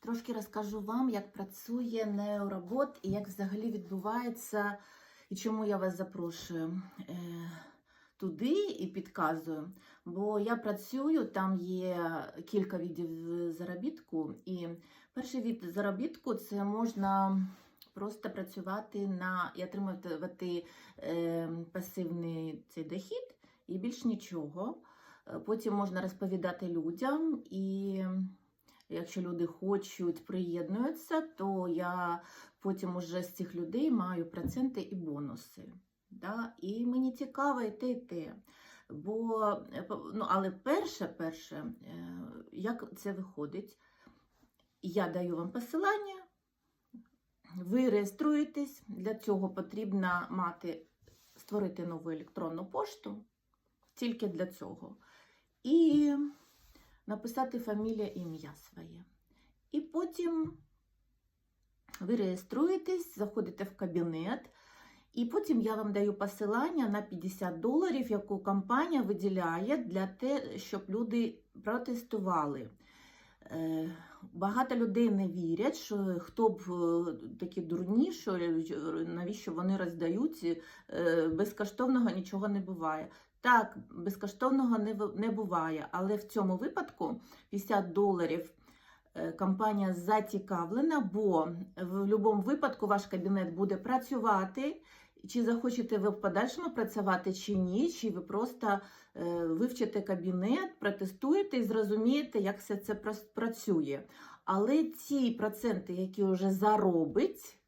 Трошки розкажу вам, як працює неоробот і як взагалі відбувається, і чому я вас запрошую е, туди і підказую. Бо я працюю, там є кілька видів заробітку. І перший від заробітку це можна просто працювати на і отримувати е, пасивний цей дохід і більш нічого. Е, Потім можна розповідати людям, і якщо люди хочуть, приєднуються, то я потім уже з цих людей маю проценти і бонуси. Да? І мені цікаво і те, і те. Бо, е, ну, але перше, перше, е, як це виходить? Я даю вам посилання, ви реєструєтесь. Для цього потрібно мати створити нову електронну пошту, тільки для цього. І написати фамілія, ім'я своє. І потім ви реєструєтесь, заходите в кабінет, і потім я вам даю посилання на 50 доларів, яку компанія виділяє для те, щоб люди протестували. Е, Багато людей не вірять, що хто б е, такі дурні, що е, навіщо вони роздають, безкоштовного нічого не буває. Так, безкоштовного не, буває, але в цьому випадку 50 доларів компанія зацікавлена, бо в будь-якому випадку ваш кабінет буде працювати. Чи захочете ви в подальшому працювати чи ні, чи ви просто е, вивчите кабінет, протестуєте і зрозумієте, як все це працює. Але ці проценти, які вже заробить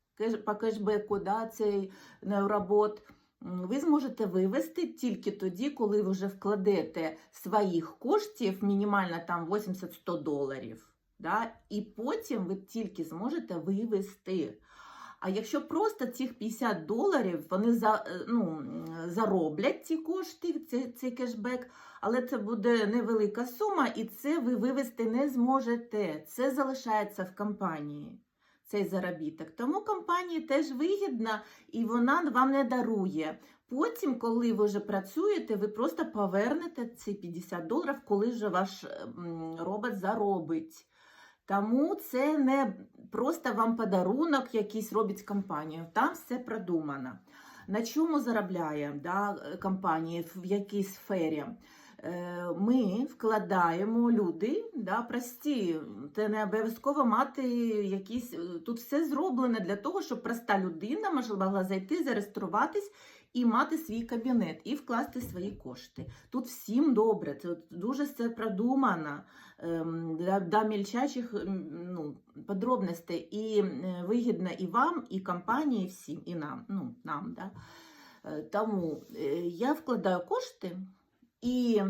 по кешбеку, да, цей неоробот, ви зможете вивести тільки тоді, коли ви вже вкладете своїх коштів, мінімально там 80-100 доларів. Да, і потім ви тільки зможете вивести. А якщо просто цих 50 доларів вони за, е, ну, зароблять ці кошти, цей, цей кешбек, але це буде невелика сума, і це ви вивести не зможете. Це залишається в компанії, цей заробіток. Тому компанії теж вигідна і вона вам не дарує. Потім, коли ви вже працюєте, ви просто повернете ці 50 доларів, коли вже ваш робот заробить. Тому це не просто вам подарунок якийсь робить компанія. Там все продумано. На чому заробляє да, компанія, в якій сфері? Е, Ми вкладаємо люди, да, прості, це не обов'язково мати якісь. Тут все зроблено для того, щоб проста людина могла зайти, зареєструватись і мати свій кабінет, і вкласти свої кошти. Тут всім добре, це дуже все продумано ем, для, для мільчачих ну, подробностей. І е, вигідно і вам, і компанії, всім, і нам. Ну, нам да. Е, Тому е, я вкладаю кошти, і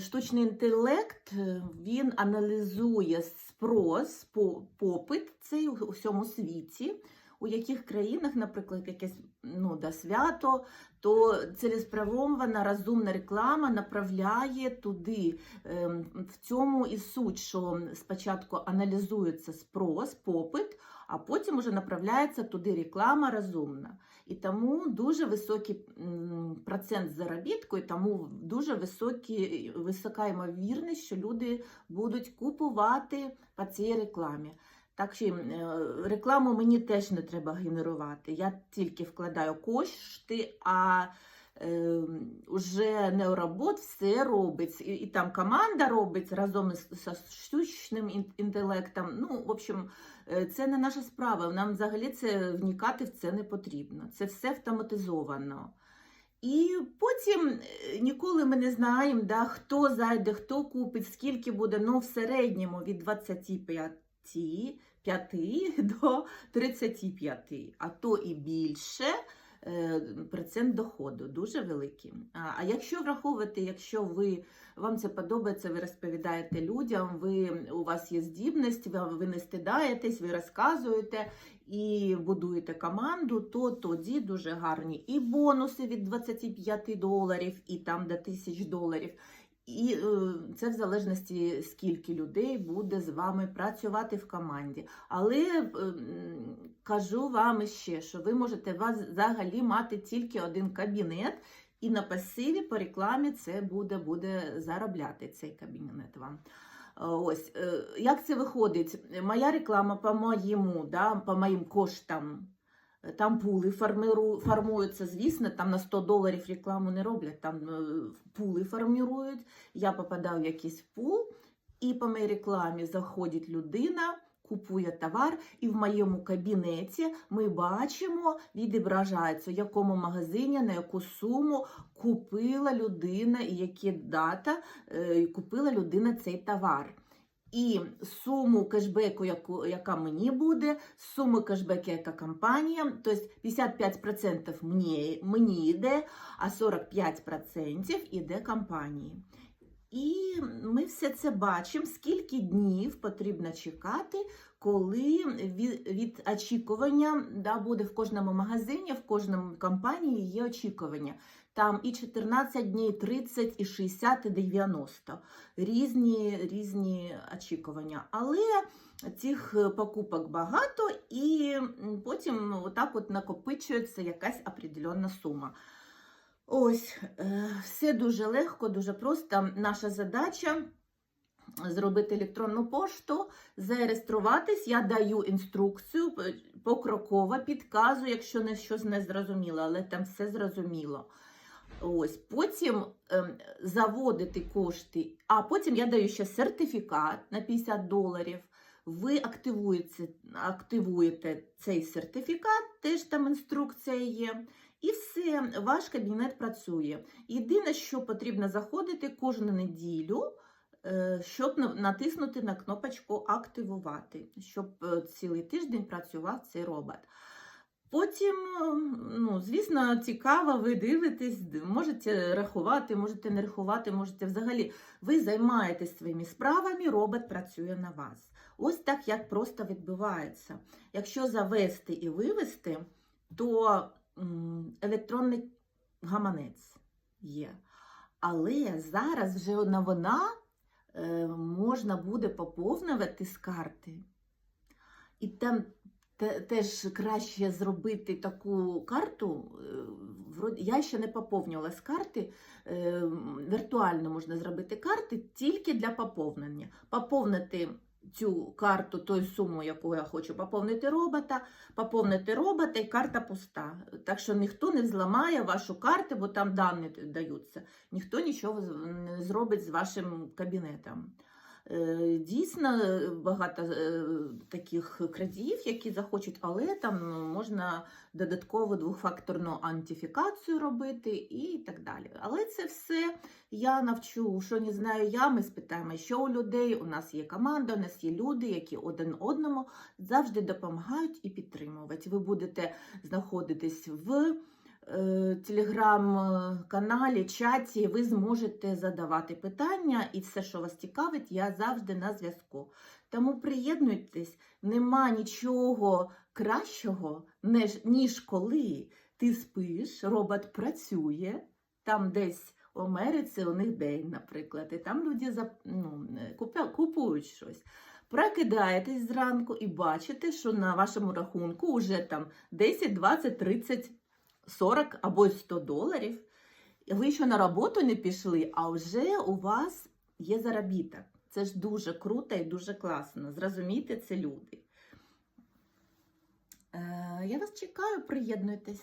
штучний інтелект він аналізує спрос, по- попит цей у всьому світі. У яких країнах, наприклад, якесь ну, да, свято, то цілеспрямована розумна реклама направляє туди. Ем, В цьому і суть, що спочатку аналізується спрос, попит, а потім уже направляється туди реклама розумна. І тому дуже високий процент заробітку, і тому дуже високі, висока ймовірність, що люди будуть купувати по цій рекламі. Так що е, рекламу мені теж не треба генерувати. Я тільки вкладаю кошти, а е, вже неоробот все робить. І, і там команда робить разом із штучним інтелектом. Ну, в общем, е, це не наша справа. Нам взагалі це вникати в це не потрібно. Це все автоматизовано. І потім е, ніколи ми не знаємо, да, хто зайде, хто купить, скільки буде, ну в середньому від 25 5 до 35, а то і більше е, процент доходу дуже великий. А, якщо враховувати, якщо ви вам це подобається, ви розповідаєте людям, ви у вас є здібність, ви не стидаєтесь, ви розказуєте і будуєте команду, то тоді дуже гарні і бонуси від 25 доларів, і там до 1000 доларів. І е, це в залежності, скільки людей буде з вами працювати в команді. Але е, кажу вам ще, що ви можете вас взагалі мати тільки один кабінет, і на пасиві по рекламі це буде, буде заробляти цей кабінет вам. Ось, е, як це виходить? Моя реклама по моєму, да, по моїм коштам. Там пули формиру- формуються, звісно, там на 100 доларів рекламу не роблять, там е, пули формують. Я попадаю в якийсь пул, і по моїй рекламі заходить людина, купує товар, і в моєму кабінеті ми бачимо, відображається, в якому магазині, на яку суму купила людина і які дата е, купила людина цей товар. І суму кешбеку, яку, яка мені буде, суму кешбеку, яка компанія, тобто 55% мені, мені йде, а 45% йде компанії. І ми все це бачимо, скільки днів потрібно чекати, коли від, очікування да, буде в кожному магазині, в кожному компанії є очікування. Там і 14 днів, і 30, і 60, і 90. Різні, різні очікування. Але цих покупок багато, і потім отак от накопичується якась определенна сума. Ось, е, все дуже легко, дуже просто. Наша задача зробити електронну пошту, зареєструватись. Я даю інструкцію покроково, підказую, якщо не щось не зрозуміло, але там все зрозуміло. Ось, потім ем, заводити кошти, а потім я даю ще сертифікат на 50 доларів. Ви активуєте, активуєте цей сертифікат, теж там інструкція є. І все, ваш кабінет працює. Єдине, що потрібно заходити кожну неділю, е, щоб натиснути на кнопочку Активувати, щоб е, цілий тиждень працював цей робот. Потім, е, ну, звісно, цікаво, ви дивитесь, можете рахувати, можете не рахувати, можете взагалі. Ви займаєтесь своїми справами, робот працює на вас. Ось так як просто відбувається. Якщо завести і вивести, то електронний гаманець є. Але зараз вже новина е, можна буде поповнювати з карти. І там теж краще зробити таку карту. е, Я ще не поповнювала з карти. е, Віртуально можна зробити карти тільки для поповнення. Поповнити цю карту, ту суму, яку я хочу поповнити робота, поповнити робота і карта пуста. Так що ніхто не зламає вашу карту, бо там дані даються. Ніхто нічого не зробить з вашим кабінетом. Е, Дійсно, е, багато е, таких крадіїв, які захочуть, але там ну, можна додаткову двохфакторну антифікацію робити і так далі. Але це все я навчу, що не знаю я, ми спитаємо, що у людей. У нас є команда, у нас є люди, які один одному завжди допомагають і підтримують. Ви будете знаходитись в телеграм-каналі, чаті, ви зможете задавати питання, і все, що вас цікавить, я завжди на зв'язку. Тому приєднуйтесь, нема нічого кращого, ніж, коли ти спиш, робот працює, там десь в Америці у них день, наприклад, і там люди ну, купують щось. Прокидаєтесь зранку і бачите, що на вашому рахунку вже там 10, 20, 30 40 або й 100 доларів. Ви ще на роботу не пішли, а вже у вас є заробіток. Це ж дуже круто і дуже класно. Зрозумійте це люди. Е, я вас чекаю, приєднуйтесь.